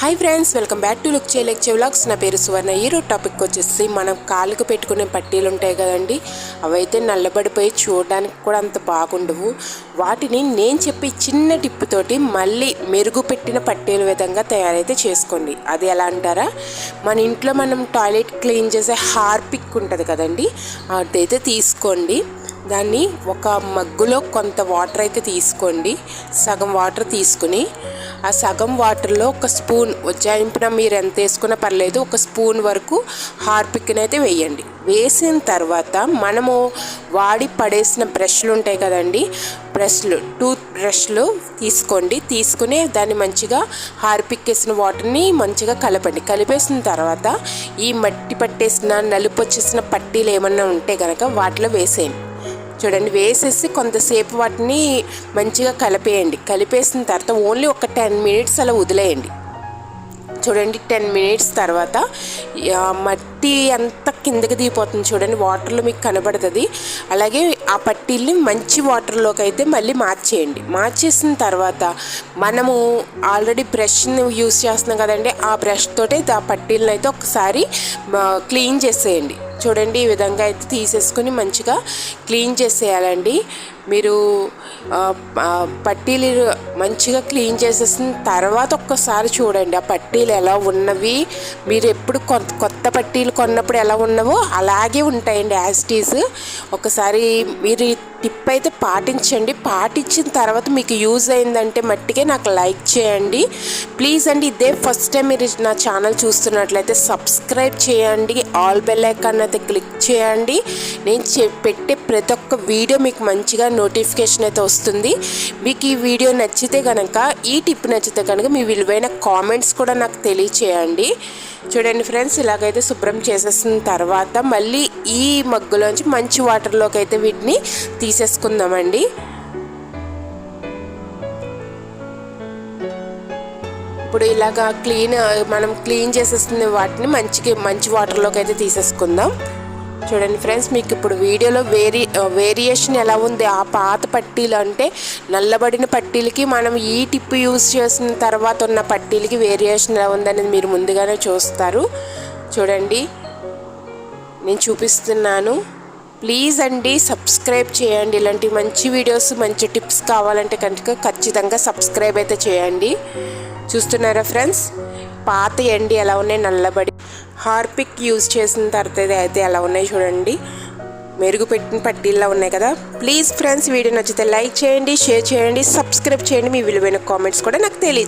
Hi friends welcome back to look చేయలేక్ vlogs నా పేరు సువర్ణ. ఈరోజు టాపిక్ వచ్చేసి మనం కాళ్ళకు పెట్టుకునే పట్టీలు ఉంటాయి కదండి. అవైతే నల్లబడిపోయి చూడడానికి కూడా అంత బాగుండవు. వాటిని నేను చెప్పి చిన్న టిప్ తోటి మళ్ళీ మెరుగు పెట్టిన పట్టీల విధంగా తయారైతే చేసుకోండి. అది ఎలా అంటారా? మన ఇంట్లో మనం టాయిలెట్ క్లీన్ చేసే హార్పిక్ ఉంటుంది కదండి. అదైతే తీసుకోండి. దాన్ని ఒక మగ్గులో కొంత వాటర్ అయితే తీసుకోండి. సగం వాటర్ తీసుకుని ఆ సగం వాటర్లో ఒక స్పూన్ ఉజ్జాయింపున మీరు ఎంత వేసుకున్నా పర్లేదు ఒక స్పూన్ వరకు హార్పిక్ని అయితే వేయండి. వేసిన తర్వాత మనము వాడి పడేసిన బ్రష్లు ఉంటాయి కదండి బ్రష్లు టూత్ బ్రష్లు తీసుకోండి. తీసుకుని దాన్ని మంచిగా హార్పిక్ వేసిన వాటర్ని మంచిగా కలపండి. కలిపేసిన తర్వాత ఈ మట్టి పట్టేసిన నలుపు వచ్చేసిన పట్టీలు ఏమన్నా ఉంటే కనుక వాటిలో వేసేయండి. చూడండి వేసేసి కొంతసేపు వాటిని మంచిగా కలిపేయండి. కలిపేసిన తర్వాత ఓన్లీ ఒక టెన్ మినిట్స్ అలా వదిలేయండి. చూడండి టెన్ మినిట్స్ తర్వాత మట్టి అంతా కిందకి దిగిపోతుంది చూడండి వాటర్లో మీకు కనబడుతుంది. అలాగే ఆ పట్టీల్ని మంచి వాటర్లోకి అయితే మళ్ళీ మార్చేయండి. మార్చేసిన తర్వాత మనము ఆల్రెడీ బ్రష్ని యూస్ చేస్తున్నాం కదండి ఆ బ్రష్ తోటి ఆ పట్టీలను అయితే ఒకసారి క్లీన్ చేసేయండి. చూడండి ఈ విధంగా అయితే తీసేసుకుని మంచిగా క్లీన్ చేసేయాలండి. మీరు పట్టీలు మంచిగా క్లీన్ చేసేసిన తర్వాత ఒక్కసారి చూడండి ఆ పట్టీలు ఎలా ఉన్నవి మీరు ఎప్పుడు కొత్త కొత్త పట్టీలు కొన్నప్పుడు ఎలా ఉన్నవో అలాగే ఉంటాయండి యాస్టీస్ ఒకసారి మీరు టిప్ అయితే పాటించండి. పాటించిన తర్వాత మీకు యూజ్ అయిందంటే మట్టికే నాకు లైక్ చేయండి. ప్లీజ్ అండి ఇదే ఫస్ట్ టైం మీరు నా ఛానల్ చూస్తున్నట్లయితే సబ్స్క్రైబ్ చేయండి. ఆల్ బెల్ ఐకాన్ అయితే క్లిక్ చేయండి. నేను పెట్టే ప్రతి ఒక్క వీడియో మీకు మంచిగా నోటిఫికేషన్ అయితే వస్తుంది. మీకు ఈ వీడియో నచ్చితే కనుక ఈ టిప్ నచ్చితే కనుక మీ విలువైన కామెంట్స్ కూడా నాకు తెలియచేయండి. చూడండి ఫ్రెండ్స్ ఇలాగైతే శుభ్రం చేసేసిన తర్వాత మళ్ళీ ఈ మగ్గులోంచి మంచి వాటర్లోకి అయితే వీటిని తీసేసుకుందామండి. ఇప్పుడు ఇలాగా క్లీన్ మనం క్లీన్ చేసేసిన వాటిని మంచిగా మంచి వాటర్లోకి అయితే తీసేసుకుందాం. చూడండి ఫ్రెండ్స్ మీకు ఇప్పుడు వీడియోలో వేరి వేరియేషన్ ఎలా ఉంది? ఆ పాత పట్టీలు అంటే నల్లబడిన పట్టీలకి మనం ఈ టిప్ యూజ్ చేసిన తర్వాత ఉన్న పట్టీలకి వేరియేషన్ ఎలా ఉందనేది మీరు ముందుగానే చూస్తారు. చూడండి నేను చూపిస్తున్నాను. ప్లీజ్ అండి సబ్స్క్రైబ్ చేయండి. ఇలాంటి మంచి వీడియోస్ మంచి టిప్స్ కావాలంటే కనుక ఖచ్చితంగా సబ్స్క్రైబ్ అయితే చేయండి. చూస్తున్నారా ఫ్రెండ్స్? పాత ఎండి ఎలా ఉన్నాయి? నల్లబడి హార్పిక్ యూజ్ చేసిన తర్వాత అయితే ఎలా ఉన్నాయి చూడండి. మెరుగుపెట్టిన పట్టీల్లో ఉన్నాయి కదా. ప్లీజ్ ఫ్రెండ్స్ వీడియో నచ్చితే లైక్ చేయండి షేర్ చేయండి సబ్స్క్రైబ్ చేయండి. మీ విలువైన కామెంట్స్ కూడా నాకు తెలియచేయండి